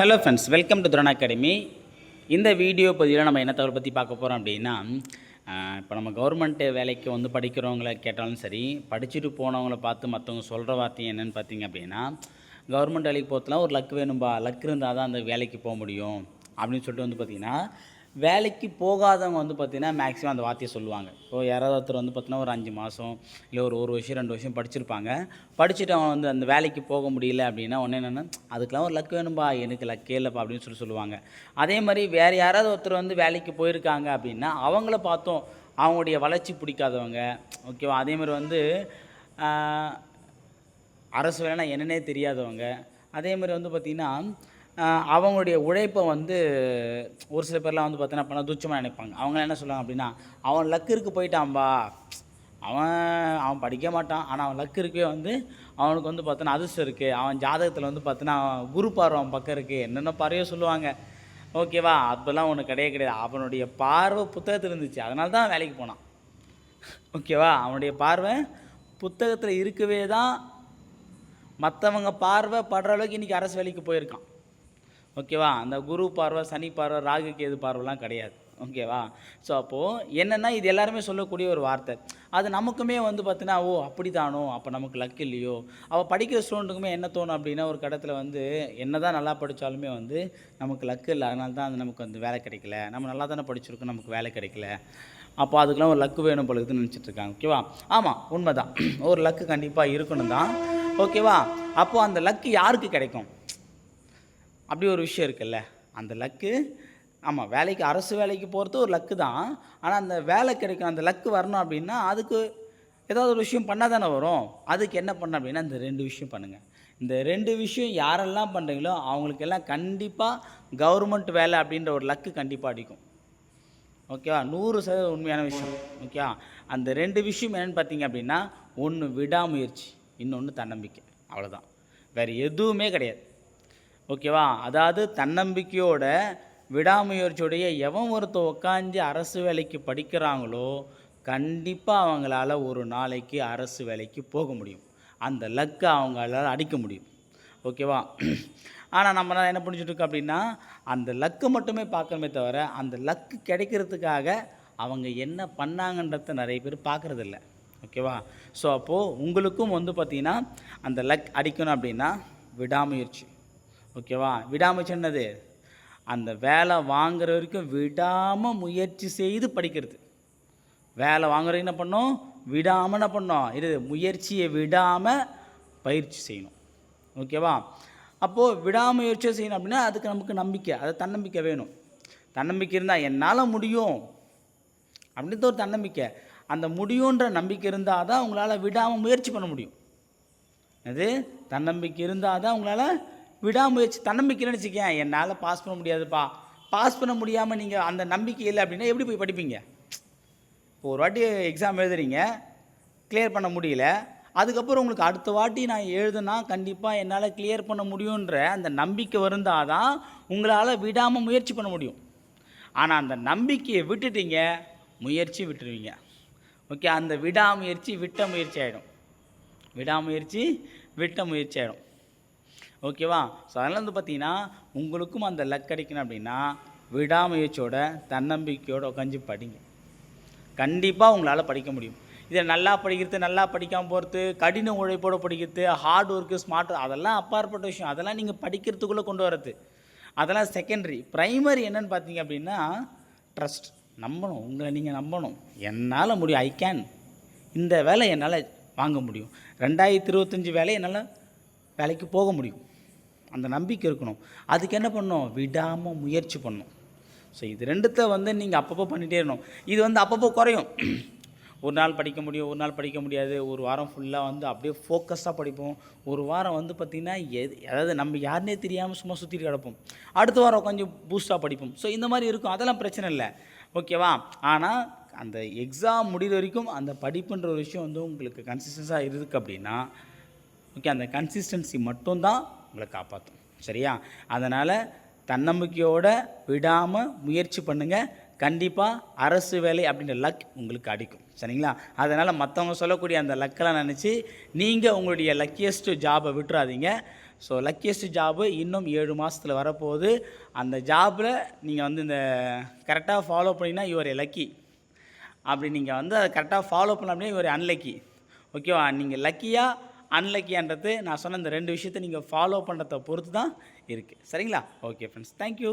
Hello friends welcome to Thuran academy இந்த video பதிவில் நம்ம என்ன தகவல் பற்றி பார்க்க போகிறோம் அப்படின்னா இப்போ நம்ம கவர்மெண்ட் வேலைக்கு வந்து படிக்கிறவங்கள கேட்டாலும் சரி படிச்சுட்டு போனவங்கள பார்த்து மற்றவங்க சொல்கிற வார்த்தை என்னென்னு பார்த்தீங்க அப்படின்னா கவர்மெண்ட் வேலைக்கு போகிறதுலாம் ஒரு லக் வேணும்பா லக் இருந்தால் தான் அந்த வேலைக்கு போக முடியும் அப்படின்னு சொல்லிட்டு வந்து பார்த்திங்கன்னா வேலைக்கு போகாதவங்க வந்து பார்த்திங்கன்னா மேக்ஸிமம் அந்த வார்த்தையை சொல்லுவாங்க. இப்போ யாராவது ஒருத்தர் வந்து பார்த்தீங்கன்னா ஒரு அஞ்சு மாதம் இல்லை ஒரு ஒரு வருஷம் ரெண்டு வருஷம் படிச்சிருப்பாங்க. படிச்சுட்டு அவன் வந்து அந்த வேலைக்கு போக முடியல அப்படின்னா ஒன்று என்னென்னா அதுக்கெலாம் ஒரு லக் வேணும்பா எனக்கு லக்கே இல்லைப்பா அப்படின்னு சொல்லி சொல்லுவாங்க. அதே மாதிரி வேறு யாராவது ஒருத்தர் வந்து வேலைக்கு போயிருக்காங்க அப்படின்னா அவங்கள பார்த்தோம் அவங்களுடைய வளர்ச்சி பிடிக்காதவங்க. ஓகேவா? அதே மாதிரி வந்து அரசு வேலைனா என்னன்னே தெரியாதவங்க. அதே மாதிரி வந்து பார்த்திங்கன்னா அவங்களுடைய உழைப்பை வந்து ஒரு சில பேர்லாம் வந்து பார்த்தீங்கன்னா பண்ண துச்சமாக நினைப்பாங்க. அவங்க என்ன சொல்லுவாங்க அப்படின்னா அவன் லக்கிற்கு போயிட்டான்பா அவன் அவன் படிக்க மாட்டான். ஆனால் அவன் லக்கு இருக்கவே வந்து அவனுக்கு வந்து பார்த்தோன்னா அதிர்ஷ்டம் இருக்குது அவன் ஜாதகத்தில் வந்து பார்த்தோன்னா குரு பார்வை அவன் பக்கம் இருக்குது என்னென்ன பார்வையோ சொல்லுவாங்க. ஓகேவா அப்போல்லாம் ஒன்று கிடையவே கிடையாது. அவனுடைய பார்வை புத்தகத்தில் இருந்துச்சு. அதனால தான் வேலைக்கு போனான். ஓகேவா அவனுடைய பார்வை புத்தகத்தில் இருக்கவே தான் மற்றவங்க பார்வை படுற அளவுக்கு இன்றைக்கி அரசு வேலைக்கு போயிருக்கான். ஓகேவா? அந்த குரு பார்வை சனி பார்வை ராகு கேது பார்வைலாம் கிடையாது. ஓகேவா? ஸோ அப்போது என்னென்னா இது எல்லாருமே சொல்லக்கூடிய ஒரு வார்த்தை. அது நமக்குமே வந்து பார்த்தீங்கன்னா ஓ அப்படி தானோ அப்போ நமக்கு லக் இல்லையோ? அவள் படிக்கிற ஸ்டூடெண்ட்டுக்குமே என்ன தோணும் அப்படின்னா ஒரு கடத்தில் வந்து என்ன தான் நல்லா படித்தாலுமே வந்து நமக்கு லக்கு இல்லை. அதனால தான் அது நமக்கு வந்து வேலை கிடைக்கல. நம்ம நல்லா தானே படிச்சிருக்கோம் நமக்கு வேலை கிடைக்கல. அப்போ அதுக்கெலாம் ஒரு லக்கு வேணும் பொழுதுன்னு நினச்சிட்ருக்காங்க ஓகேவா? ஆமாம் உண்மை தான் ஒரு லக்கு கண்டிப்பாக இருக்கணும் தான் ஓகேவா? அப்போது அந்த லக்கு யாருக்கு கிடைக்கும்? அப்படி ஒரு விஷயம் இருக்குல்ல. அந்த லக்கு ஆமாம் வேலைக்கு அரசு வேலைக்கு போகிறது ஒரு லக்கு தான். ஆனால் அந்த வேலை கிடைக்கும் அந்த லக்கு வரணும் அப்படின்னா அதுக்கு ஏதாவது ஒரு விஷயம் பண்ணால் தானே வரும். அதுக்கு என்ன பண்ண அப்படின்னா இந்த ரெண்டு விஷயம் பண்ணுங்கள் இந்த ரெண்டு விஷயம் யாரெல்லாம் பண்ணுறீங்களோ அவங்களுக்கெல்லாம் கண்டிப்பாக கவர்மெண்ட் வேலை அப்படின்ற ஒரு லக்கு கண்டிப்பாக அடிக்கும். ஓகேவா? நூறு சதவீதம் உண்மையான விஷயம். ஓகேவா? அந்த ரெண்டு விஷயம் என்னென்னு பார்த்தீங்க அப்படின்னா ஒன்று விடாமுயற்சி இன்னொன்று தன்னம்பிக்கை. அவ்வளோதான் வேறு எதுவுமே கிடையாது. ஓகேவா? அதாவது தன்னம்பிக்கையோட விடாமுயற்சியுடைய எவன் ஒருத்தன் உட்காந்து அரசு வேலைக்கு படிக்கிறாங்களோ கண்டிப்பாக அவங்களால ஒரு நாளைக்கு அரசு வேலைக்கு போக முடியும். அந்த லக்கை அவங்களால அடிக்க முடியும். ஓகேவா? ஆனால் நம்ம என்ன பண்ணிச்சுட்டு அப்படின்னா அந்த லக்கு மட்டுமே பார்க்கணுமே தவிர அந்த லக்கு கிடைக்கிறதுக்காக அவங்க என்ன பண்ணாங்கன்றத நிறைய பேர் பார்க்குறதில்ல ஓகேவா? ஸோ அப்போது உங்களுக்கும் வந்து பார்த்திங்கன்னா அந்த லக் அடிக்கணும் அப்படின்னா விடாமுயற்சி. ஓகேவா? விடாமல் சொன்னது. அந்த வேலை வாங்குற வரைக்கும் விடாமல் முயற்சி செய்து படிக்கிறது. வேலை வாங்குறது என்ன பண்ணோம்? விடாமல் என்ன பண்ணோம்? இது முயற்சியை விடாமல் பயிற்சி செய்யணும். ஓகேவா? அப்போது விடாமுயற்சியை செய்யணும் அப்படின்னா அதுக்கு நமக்கு நம்பிக்கை. அது தன்னம்பிக்கை வேணும். தன்னம்பிக்கை இருந்தால் என்னால் முடியும். அப்படின்றது ஒரு தன்னம்பிக்கை. அந்த முடியுன்ற நம்பிக்கை இருந்தால் தான் உங்களால் விடாமல் முயற்சி பண்ண முடியும். அது தன்னம்பிக்கை இருந்தால் தான் உங்களால் விடாமுயற்சி தன்னம்பிக்கைன்னு வச்சுக்கேன். என்னால் பாஸ் பண்ண முடியாதுப்பா. பாஸ் பண்ண முடியாமல் நீங்கள் அந்த நம்பிக்கை இல்லை அப்படின்னா எப்படி போய் படிப்பீங்க? இப்போ ஒரு வாட்டி எக்ஸாம் எழுதுறீங்க. கிளியர் பண்ண முடியல. அதுக்கப்புறம் உங்களுக்கு அடுத்த வாட்டி நான் எழுதுனா கண்டிப்பாக என்னால் கிளியர் பண்ண முடியுன்ற அந்த நம்பிக்கை வருந்தால் தான் உங்களால் விடாமல் முயற்சி பண்ண முடியும். ஆனால் அந்த நம்பிக்கையை விட்டுட்டீங்க முயற்சி விட்டுருவீங்க. ஓகே அந்த விடாமுயற்சி விட்ட முயற்சி ஆகிடும் விடாமுயற்சி விட்ட முயற்சி ஆகிடும் ஓகேவா? ஸோ அதனால் வந்து பார்த்தீங்கன்னா உங்களுக்கும் அந்த லக் கிடைக்கணும் அப்படின்னா விடாமுயற்சியோட தன்னம்பிக்கையோட உட்காந்து படிங்க. கண்டிப்பாக உங்களால் படிக்க முடியும். இதை நல்லா படிக்கிறது நல்லா படிக்காமல் போகிறது கடின உழைப்போட படிக்கிறது ஹார்ட் ஒர்க்கு ஸ்மார்ட் அதெல்லாம் அப்பாற்பட்ட விஷயம். அதெல்லாம் நீங்கள் படிக்கிறதுக்குள்ளே கொண்டு வரது. அதெல்லாம் செகண்டரி ப்ரைமரி என்னன்னு பார்த்தீங்க அப்படின்னா ட்ரஸ்ட் நம்பணும். உங்களை நீங்கள் நம்பணும். என்னால் முடியும். ஐ கேன் இந்த வேலை என்னால் வாங்க முடியும். ரெண்டாயிரத்தி இருபத்தஞ்சி வேலை என்னால் வேலைக்கு போக முடியும். அந்த நம்பிக்கை இருக்கணும். அதுக்கு என்ன பண்ணணும் விடாமல் முயற்சி பண்ணும். ஸோ இது ரெண்டுத்த வந்து நீங்கள் அப்பப்போ பண்ணிகிட்டே இருக்கணும். இது வந்து அப்பப்போ குறையும். ஒரு நாள் படிக்க முடியும் ஒரு நாள் படிக்க முடியாது. ஒரு வாரம் ஃபுல்லாக வந்து அப்படியே ஃபோக்கஸாக படிப்போம். ஒரு வாரம் வந்து பார்த்திங்கன்னா எது அதாவது நம்ம யாருனே தெரியாமல் சும்மா சுற்றிட்டு கிடப்போம். அடுத்த வாரம் கொஞ்சம் பூஸ்ட்டாக படிப்போம். ஸோ இந்த மாதிரி இருக்கும். அதெல்லாம் பிரச்சனை இல்லை. ஓகேவா ஆனால் அந்த எக்ஸாம் முடிகிற வரைக்கும் அந்த படிப்புன்ற ஒரு விஷயம் வந்து உங்களுக்கு கன்சிஸ்டன்ஸாக இருக்குது அப்படின்னா ஓகே அந்த கன்சிஸ்டன்சி மட்டும்தான் உங்களை காப்பாற்றும் சரியா? அதனால் தன்னம்பிக்கையோடு விடாமல் முயற்சி பண்ணுங்கள் கண்டிப்பாக அரசு வேலை அப்படின்ற லக் உங்களுக்கு அடிக்கும். சரிங்களா? அதனால் மற்றவங்க சொல்லக்கூடிய அந்த லக்கெல்லாம் நினச்சி நீங்கள் உங்களுடைய லக்கியஸ்ட்டு ஜாபை விட்டுறாதீங்க. ஸோ லக்கியஸ்ட் ஜாபு இன்னும் ஏழு மாதத்தில் வரப்போகுது. அந்த ஜாபில் நீங்கள் வந்து இந்த கரெக்டாக ஃபாலோ பண்ணிங்கன்னா இவர் லக்கி அப்படி நீங்கள் வந்து அதை கரெக்டாக ஃபாலோ பண்ண அப்படின்னா யுவர் அன்லக்கி ஓகேவா நீங்கள் லக்கியாக அன்லக்கியான்றது நான் சொன்ன இந்த ரெண்டு விஷயத்தை நீங்கள் ஃபாலோ பண்ணுறத பொறுத்து தான் இருக்குது சரிங்களா ஓகே ஃப்ரெண்ட்ஸ் தேங்க்யூ